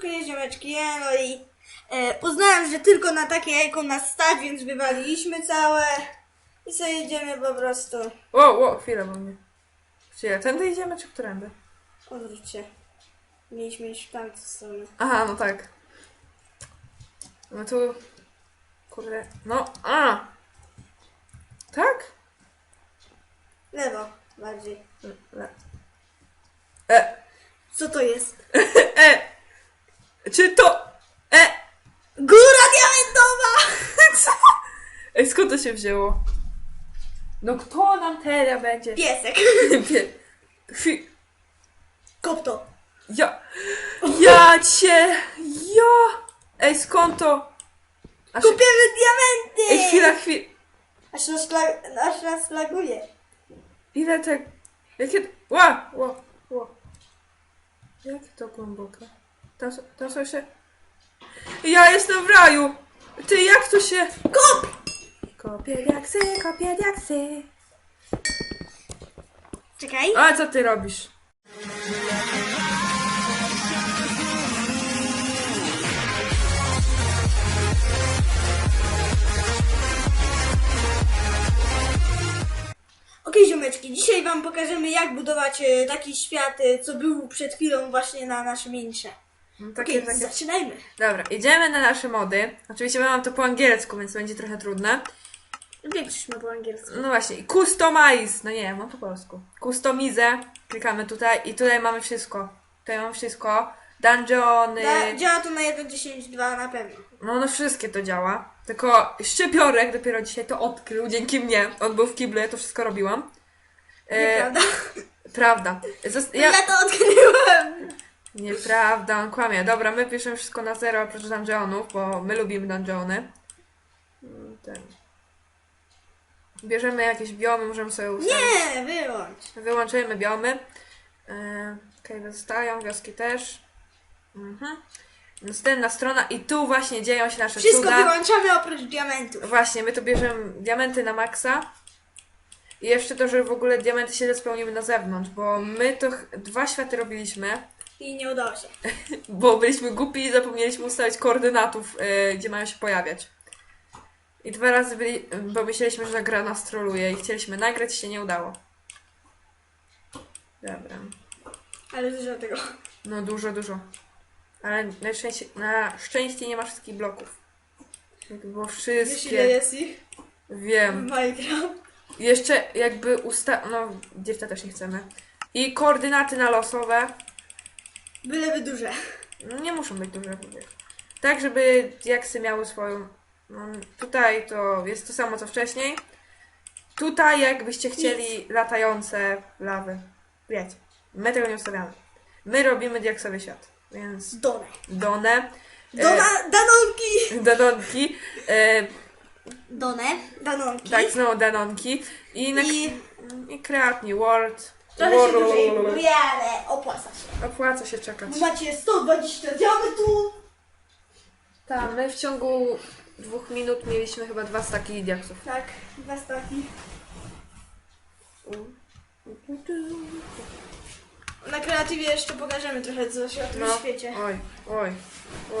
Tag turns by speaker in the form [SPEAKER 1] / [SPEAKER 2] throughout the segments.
[SPEAKER 1] Okej, ziomeczki, no i e, uznałem, że tylko na takie jajko nas stać, więc wywaliliśmy całe i sobie jedziemy po prostu.
[SPEAKER 2] O, o, chwilę, bo mnie. Chwilę, tędy idziemy, czy którędy?
[SPEAKER 1] Odwróć się. Mieliśmy iść w tamtą stronę.
[SPEAKER 2] Aha, no tak. No tu... Kurde, no, a! Tak?
[SPEAKER 1] Lewo, bardziej.
[SPEAKER 2] Le. E,
[SPEAKER 1] Co to jest?
[SPEAKER 2] e! Czy to... E!
[SPEAKER 1] Góra diamentowa!
[SPEAKER 2] Co? Ej, skąd to się wzięło? No kto nam teraz będzie?
[SPEAKER 1] Piesek.
[SPEAKER 2] Pie... Chwi...
[SPEAKER 1] Kop to.
[SPEAKER 2] Ja... Ja cię... Ja... Ej, skąd to? Aż...
[SPEAKER 1] Kupiemy diamenty!
[SPEAKER 2] Ej, chwila, chwila.
[SPEAKER 1] Aż nas, lag- aż nas laguje.
[SPEAKER 2] Ile tak... Jakie... Ła! Ła! Ła! Jakie to głębokie? Tam, tam są się... Ja jestem w raju! Ty, jak to się...
[SPEAKER 1] Kop!
[SPEAKER 2] Kopię diaksy, kopię diaksy.
[SPEAKER 1] Czekaj.
[SPEAKER 2] A co ty robisz?
[SPEAKER 1] Okej, ziomeczki, dzisiaj wam pokażemy jak budować e, taki świat, e, co był przed chwilą właśnie na naszym intrze.
[SPEAKER 2] No, takie, takie...
[SPEAKER 1] zaczynajmy.
[SPEAKER 2] Dobra, idziemy na nasze mody. Oczywiście mam to po angielsku, więc będzie trochę trudne.
[SPEAKER 1] Większość ma po angielsku.
[SPEAKER 2] No właśnie, i customize. No nie, mam po polsku. Customize. Klikamy tutaj i tutaj mamy wszystko. Tutaj mamy wszystko. Dungeony.
[SPEAKER 1] Da, działa to na 1.10.2 na pewno.
[SPEAKER 2] No, no wszystkie to działa. Tylko szczypiorek dopiero dzisiaj to odkrył dzięki mnie. On był w kiblu, ja to wszystko robiłam. E,
[SPEAKER 1] Nieprawda?
[SPEAKER 2] prawda. Zost-
[SPEAKER 1] Ja...
[SPEAKER 2] ja...
[SPEAKER 1] to odkryłem!
[SPEAKER 2] Nieprawda, on kłamie. Dobra, my piszemy wszystko na zero oprócz dungeonów, bo my lubimy dungeony. Mm, Ten. Bierzemy jakieś biomy, możemy sobie ustawić.
[SPEAKER 1] Nie, wyłącz.
[SPEAKER 2] Wyłączymy biomy. Yy, Okej, zostają, wioski też. Mhm. Następna strona i tu właśnie dzieją się nasze
[SPEAKER 1] Wszystko
[SPEAKER 2] cuda.
[SPEAKER 1] wyłączamy oprócz diamentów.
[SPEAKER 2] Właśnie, my tu bierzemy diamenty na maksa. I jeszcze to, że w ogóle diamenty się spełnimy na zewnątrz, bo my to dwa światy robiliśmy,
[SPEAKER 1] I nie udało się.
[SPEAKER 2] bo byliśmy głupi i zapomnieliśmy ustawić koordynatów, yy, gdzie mają się pojawiać. I dwa razy byli, bo myśleliśmy, że gra nas troluje i chcieliśmy nagrać, się nie udało. Dobra.
[SPEAKER 1] Ale dużo tego.
[SPEAKER 2] No dużo, dużo. Ale na szczęście, na szczęście nie ma wszystkich bloków. Jakby było
[SPEAKER 1] Wiesz ile
[SPEAKER 2] wszystkie.
[SPEAKER 1] jest ich
[SPEAKER 2] Wiem.
[SPEAKER 1] Minecraft?
[SPEAKER 2] Jeszcze jakby usta... No, dziewczę też nie chcemy. I koordynaty na losowe.
[SPEAKER 1] Byleby duże.
[SPEAKER 2] No, nie muszą być duże, wiesz. Tak, żeby diaksy miały swoją... No, tutaj to jest to samo co wcześniej. Tutaj jakbyście chcieli latające lawy. Wiecie. My tego nie ustawiamy. My robimy diaksowy świat. Więc
[SPEAKER 1] Done.
[SPEAKER 2] Done. e,
[SPEAKER 1] Dona, danonki!
[SPEAKER 2] Danonki. E,
[SPEAKER 1] Done, danonki.
[SPEAKER 2] tak, znowu Danonki. I, na,
[SPEAKER 1] I
[SPEAKER 2] i kreatnie World.
[SPEAKER 1] Trochę się dłużej próbuje, ale opłaca się.
[SPEAKER 2] Opłaca się czekać.
[SPEAKER 1] Macie 120 diamentów.
[SPEAKER 2] Tak, my w ciągu dwóch minut mieliśmy chyba dwa staki diaksów.
[SPEAKER 1] Tak, dwa staki. Na kreatywie jeszcze pokażemy trochę co się o tym
[SPEAKER 2] No,
[SPEAKER 1] świecie.
[SPEAKER 2] oj, oj,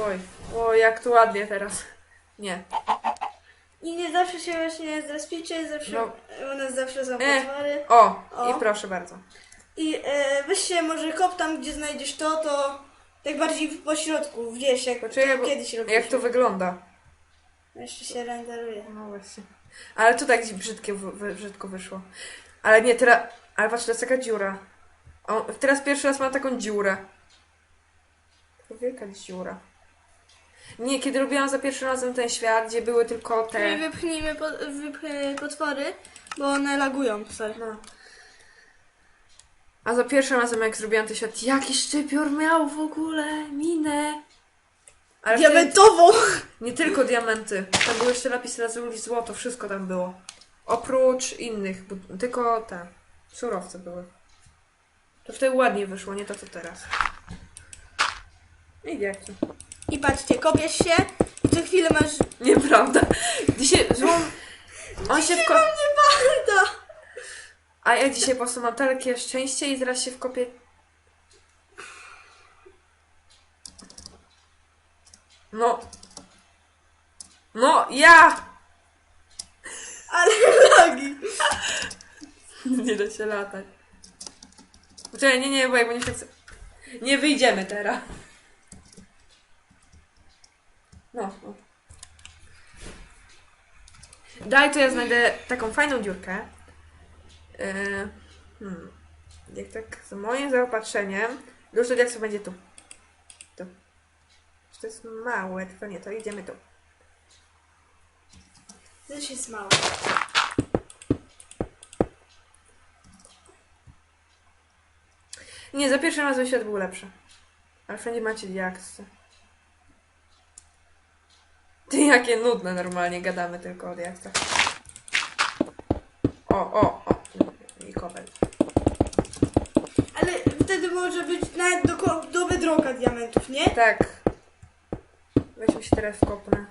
[SPEAKER 2] oj, oj, jak tu ładnie teraz. Nie.
[SPEAKER 1] I nie zawsze się właśnie zrespicie, zawsze
[SPEAKER 2] No.
[SPEAKER 1] u nas zawsze są
[SPEAKER 2] E.
[SPEAKER 1] potwory.
[SPEAKER 2] O,
[SPEAKER 1] O.
[SPEAKER 2] i proszę bardzo.
[SPEAKER 1] I e, weź się może kop tam, gdzie znajdziesz to, to tak bardziej w pośrodku, wiesz, jak
[SPEAKER 2] Poczekaj,
[SPEAKER 1] to
[SPEAKER 2] bo
[SPEAKER 1] kiedyś
[SPEAKER 2] jak to wygląda?
[SPEAKER 1] Jeszcze się renderuje.
[SPEAKER 2] No właśnie. Ale tu tak brzydkie, wy, brzydko wyszło. Ale nie, teraz... Ale patrz, to jest taka dziura. O, teraz pierwszy raz mam taką dziurę. Taka wielka dziura. Nie, kiedy robiłam za pierwszym razem ten świat, gdzie były tylko
[SPEAKER 1] I
[SPEAKER 2] te...
[SPEAKER 1] wypchnijmy po, wypchnij potwory, bo one lagują. Sorry.
[SPEAKER 2] No. A za pierwszym razem jak zrobiłam ten świat, jaki szczypior miał w ogóle minę. Ale wtedy
[SPEAKER 1] Diamentową!
[SPEAKER 2] nie tylko diamenty. Tam były jeszcze lapisy lazuli, złoto, wszystko tam było. Oprócz innych, bo tylko te surowce były. To wtedy ładnie wyszło, nie to co teraz. I jak to?
[SPEAKER 1] I patrzcie, kopiesz się i co chwilę masz...
[SPEAKER 2] Nieprawda. Dzisiaj złą... On się wko...
[SPEAKER 1] Nie bardzo!
[SPEAKER 2] A ja dzisiaj po prostu mam takie szczęście i zaraz się wkopię. No. No, ja!
[SPEAKER 1] Ale lagi.
[SPEAKER 2] Nie da się latać. Poczekaj, nie, nie, bo bo nie chcę... Nie wyjdziemy teraz. No, no. Daj, to ja znajdę taką fajną dziurkę. Yy, hmm. Jak tak z moim zaopatrzeniem, jak co będzie tu. Tu. Czy to jest małe, tylko nie, to idziemy tu.
[SPEAKER 1] Też jest mało.
[SPEAKER 2] Nie, za pierwszym razem świat był lepszy. Ale wszędzie macie diaksy. Ty, jakie nudne normalnie gadamy tylko o diaksach. O, o, o. I kobel.
[SPEAKER 1] Ale wtedy może być nawet do, ko- do bedroka diamentów, nie?
[SPEAKER 2] Tak. Weźmy się teraz kopnę.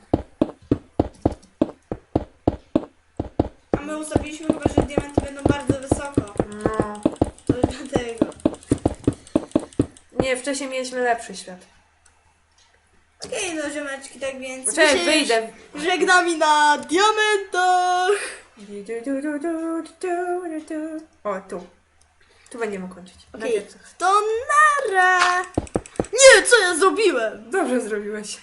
[SPEAKER 1] A my ustawiliśmy chyba, że diamenty będą bardzo wysoko.
[SPEAKER 2] No.
[SPEAKER 1] To dlatego.
[SPEAKER 2] Nie, wcześniej mieliśmy lepszy świat.
[SPEAKER 1] Okej, no ziomeczki, tak więc...
[SPEAKER 2] Poczekaj,
[SPEAKER 1] my się
[SPEAKER 2] wyjdę.
[SPEAKER 1] już Żegnami na diamentach!
[SPEAKER 2] O, tu. Tu będziemy kończyć. Na
[SPEAKER 1] Okej, to nara! Nie, co ja zrobiłem?
[SPEAKER 2] Dobrze zrobiłeś.